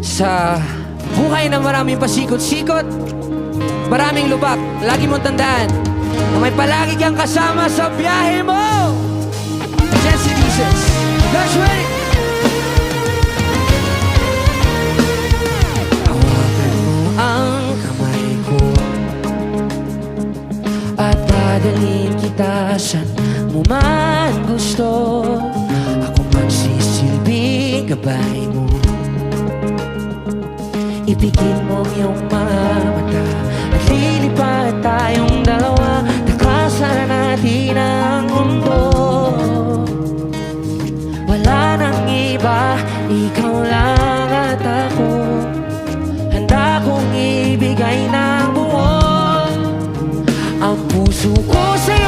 Sa buhay na maraming pasikot-sikot, maraming lubak, lagi mong tandaan na may palagi kang kasama sa biyahe mo! Jesse Jesus, let's ready! Hawakan mo ang kamay ko At dadalhin kita saan mo man gusto Ako magsisilbing gabay mo Itikit mo yung mga mata At lilipad tayong dalawa. Takasan natin ang mundo. Wala nang iba. Ikaw lang at ako. Handa kong ibigay ng buo Ang puso ko sa'yo